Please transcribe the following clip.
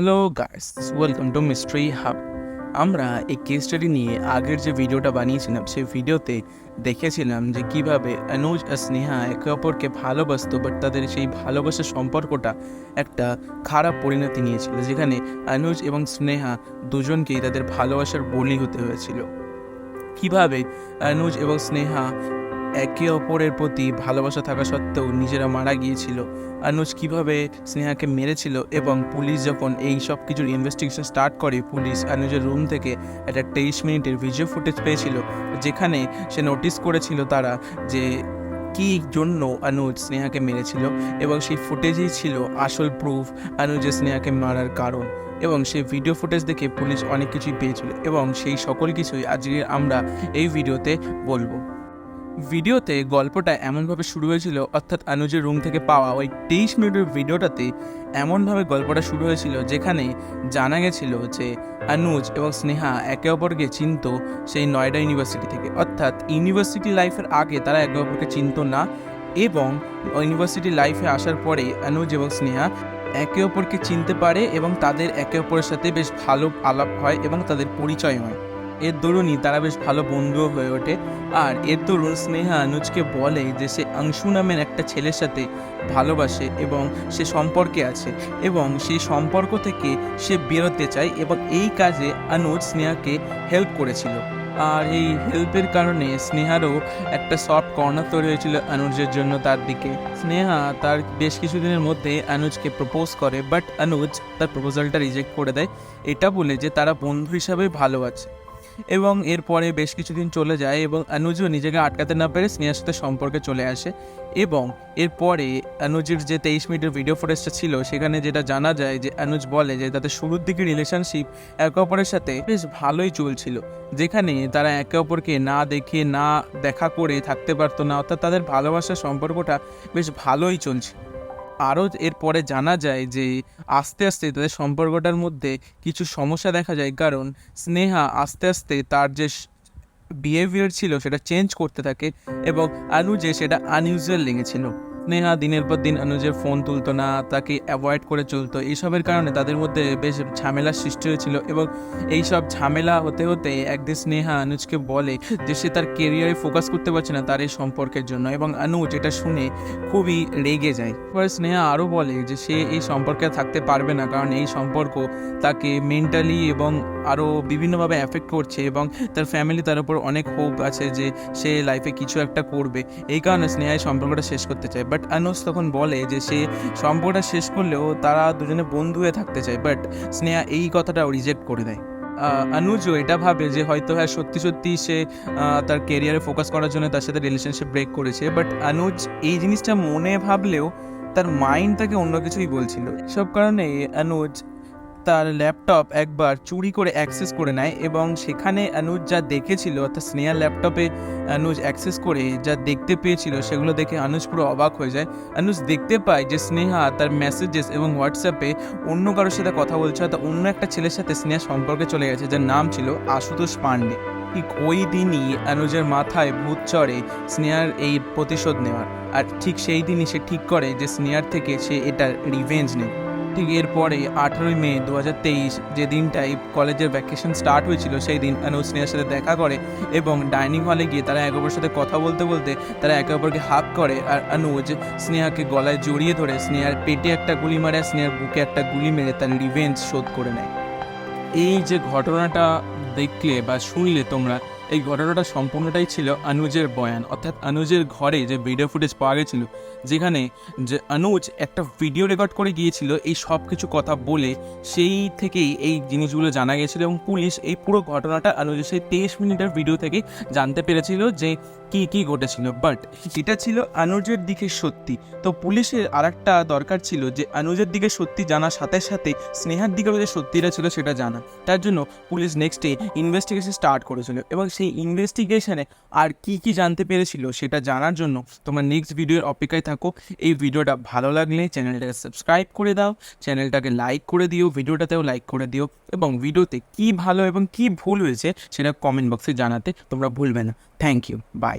Hello guys welcome to Mystery Hub আমরা এই case study নিয়ে আগের যে ভিডিওটা বানিয়েছিলাম, সেই ভিডিওতে দেখেছিলাম যে কীভাবে অনুজ আর স্নেহা একে অপরকে ভালোবাসতো বাট তাদের সেই ভালোবাসার সম্পর্কটা একটা খারাপ পরিণতি নিয়েছিল, যেখানে অনুজ এবং স্নেহা দুজনকেই তাদের ভালোবাসার বলি হতে হয়েছিল। কীভাবে অনুজ এবং স্নেহা একে অপরের প্রতি ভালোবাসা থাকা সত্ত্বেও নিজেরা মারা গিয়েছিল। আনুজ কীভাবে স্নেহাকে মেরেছিল এবং পুলিশ যখন এই সব কিছুর ইনভেস্টিগেশন স্টার্ট করে, পুলিশ আনুজের রুম থেকে একটা তেইশ মিনিটের ভিডিও ফুটেজ পেয়েছিল, যেখানে সে নোটিস করেছিল তারা যে কী জন্য অনুজ স্নেহাকে মেরেছিল এবং সেই ফুটেজেই ছিল আসল প্রুফ অনুজের স্নেহাকে মারার কারণ। এবং সেই ভিডিও ফুটেজ দেখে পুলিশ অনেক কিছুই পেয়েছিল এবং সেই সকল কিছুই আজকে আমরা এই ভিডিওতে বলব। ভিডিওতে গল্পটা এমনভাবে শুরু হয়েছিল, অর্থাৎ অনুজের রুম থেকে পাওয়া ওই তেইশ মিনিটের ভিডিওটাতে এমনভাবে গল্পটা শুরু হয়েছিল, যেখানে জানা গেছিল যে অনুজ এবং স্নেহা একে অপরকে চিনত সেই নয়ডা ইউনিভার্সিটি থেকে। অর্থাৎ ইউনিভার্সিটি লাইফের আগে তারা একে অপরকে চিনত না এবং ইউনিভার্সিটি লাইফে আসার পরে অনুজ এবং স্নেহা একে অপরকে চিনতে পারে এবং তাদের একে অপরের সাথে বেশ ভালো আলাপ হয় এবং তাদের পরিচয় হয়। এর দরুনই তারা বেশ ভালো বন্ধুও হয়ে ওঠে। আর এর দরুন স্নেহা অনুজকে বলে যে সে অংশু নামের একটা ছেলের সাথে ভালোবাসে এবং সে সম্পর্কে আছে এবং সেই সম্পর্ক থেকে সে বেরোতে চায় এবং এই কাজে অনুজ স্নেহাকে হেল্প করেছিল। আর এই হেল্পের কারণে স্নেহারও একটা সফট কর্নার তৈরি হয়েছিল অনুজের জন্য তার দিকে। স্নেহা তার বেশ কিছুদিনের মধ্যে অনুজকে প্রপোজ করে বাট অনুজ তার প্রপোজালটা রিজেক্ট করে দেয়। এটা বলে যে তারা বন্ধু হিসাবে ভালো আছে। এবং এরপরে বেশ কিছুদিন চলে যায় এবং অনুজও নিজেকে আটকাতে না পেরে স্নেহার সাথে সম্পর্কে চলে আসে এবং এরপরে অনুজের যে তেইশ মিনিটের ভিডিও ফুটেজটা ছিল, সেখানে যেটা জানা যায় যে অনুজ বলে যে তাদের শুরুর দিকে রিলেশনশিপ একে অপরের সাথে বেশ ভালোই চলছিল, যেখানে তারা একে অপরকে না দেখে, না দেখা করে থাকতে পারতো না, অর্থাৎ তাদের ভালোবাসার সম্পর্কটা বেশ ভালোই চলছে আরও এরপরে জানা যায় যে আস্তে আস্তে তাদের সম্পর্কটার মধ্যে কিছু সমস্যা দেখা যায়। কারণ স্নেহা আস্তে আস্তে তার যে বিহেভিয়ার ছিল সেটা চেঞ্জ করতে থাকে এবং অনুজে সেটা আনইউজুয়াল লেগেছিল। স্নেহা দিনের পর দিন অনুজের ফোন তুলতো না, তাকে অ্যাভয়েড করে চলতো। এইসবের কারণে তাদের মধ্যে বেশ ঝামেলার সৃষ্টি হয়েছিল এবং এইসব ঝামেলা হতে হতে একদিন স্নেহা অনুজকে বলে যে সে তার কেরিয়ারে ফোকাস করতে পারছে না তার এই সম্পর্কের জন্য এবং অনুজ এটা শুনে খুবই রেগে যায়। এবার স্নেহা আরও বলে যে সে এই সম্পর্কে থাকতে পারবে না কারণ এই সম্পর্ক তাকে মেন্টালি এবং আরও বিভিন্নভাবে অ্যাফেক্ট করছে এবং তার ফ্যামিলি তার উপর অনেক হোপ আছে যে সে লাইফে কিছু একটা করবে। এই কারণে স্নেহা সম্পর্কটা শেষ করতে চায়। বাট অনুজ তখন বলে যে সে সম্পর্কটা শেষ করলেও তারা দুজনে বন্ধু হয়ে থাকতে চায়। বাট স্নেহা এই কথাটাও রিজেক্ট করে দেয়। অনুজও এটা ভাবে যে হয়তো হ্যাঁ সত্যি সত্যি সে তার কেরিয়ারে ফোকাস করার জন্য তার সাথে রিলেশনশিপ ব্রেক করেছে। বাট অনুজ এই জিনিসটা মনে ভাবলেও তার মাইন্ড তাকে অন্য কিছুই বলছিল। সব কারণে অনুজ তার ল্যাপটপ একবার চুরি করে অ্যাক্সেস করে নেয় এবং সেখানে অনুজ যা দেখেছিল, অর্থাৎ স্নেহার ল্যাপটপে অনুজ অ্যাক্সেস করে যা দেখতে পেয়েছিল, সেগুলো দেখে অনুজ পুরো অবাক হয়ে যায়। অনুজ দেখতে পায় যে স্নেহা তার মেসেজেস এবং হোয়াটসঅ্যাপে অন্য কারোর সাথে কথা বলছে, অর্থাৎ অন্য একটা ছেলের সাথে স্নেহা সম্পর্কে চলে গেছে, যার নাম ছিল আশুতোষ পান্ডে। ঠিক ওই দিনই অনুজের মাথায় ভূত চড়ে স্নেহার এই প্রতিশোধ নেওয়ার। আর ঠিক সেই দিনই সে ঠিক করে যে স্নেহার থেকে সে এটা রিভেঞ্জ নেবে। ঠিক এরপরে আঠেরোই মে দু হাজার তেইশ যে দিনটাই কলেজের ভ্যাকেশন স্টার্ট হয়েছিল, সেই দিন অনুজ স্নেহার সাথে দেখা করে এবং ডাইনিং হলে গিয়ে তারা একে অপরের সাথে কথা বলতে বলতে তারা একে অপরকে হাক করে আর অনুজ স্নেহাকে গলায় জড়িয়ে ধরে স্নেহার পেটে একটা গুলি মারে স্নেহার বুকে একটা গুলি মেরে তার রিভেঞ্জ শোধ করে নেয়। এই যে ঘটনাটা দেখলে বা শুনলে তোমরা এই ঘটনাটা সম্পূর্ণটাই ছিল অনুজের বয়ান, অর্থাৎ অনুজের ঘরে যে ভিডিও ফুটেজ পাওয়া গেছিল, যেখানে যে অনুজ একটা ভিডিও রেকর্ড করে গিয়েছিল এই সব কিছু কথা বলে সেই থেকেই এই জিনিসগুলো জানা গেছিল এবং পুলিশ এই পুরো ঘটনাটা অনুজের সেই তেইশ মিনিটের ভিডিও থেকে জানতে পেরেছিল যে কি কি ঘটেছিল। বাট এটা ছিল অনুজের দিকে সত্যি। তো পুলিশের আর একটা দরকার ছিল যে অনুজের দিকে সত্যি জানার সাথে সাথে স্নেহার দিকেও যে সত্যিটা ছিল সেটা জানা। তার জন্য police next day investigation start করেছিল এবং সেই ইনভেস্টিগেশনে আর কি কি জানতে পেরেছিল সেটা জানার জন্য তোমার নেক্সট ভিডিওর অপেক্ষায় থাকো। এই ভিডিওটা ভালো লাগলে চ্যানেলটাকে সাবস্ক্রাইব করে দাও চ্যানেলটাকে লাইক করে দিও ভিডিওটাতেও লাইক করে দিও এবং ভিডিওতে কি ভালো এবং কি ভুল হয়েছে সেটা কমেন্ট বক্সে জানাতে তোমরা ভুলবে না। Thank you by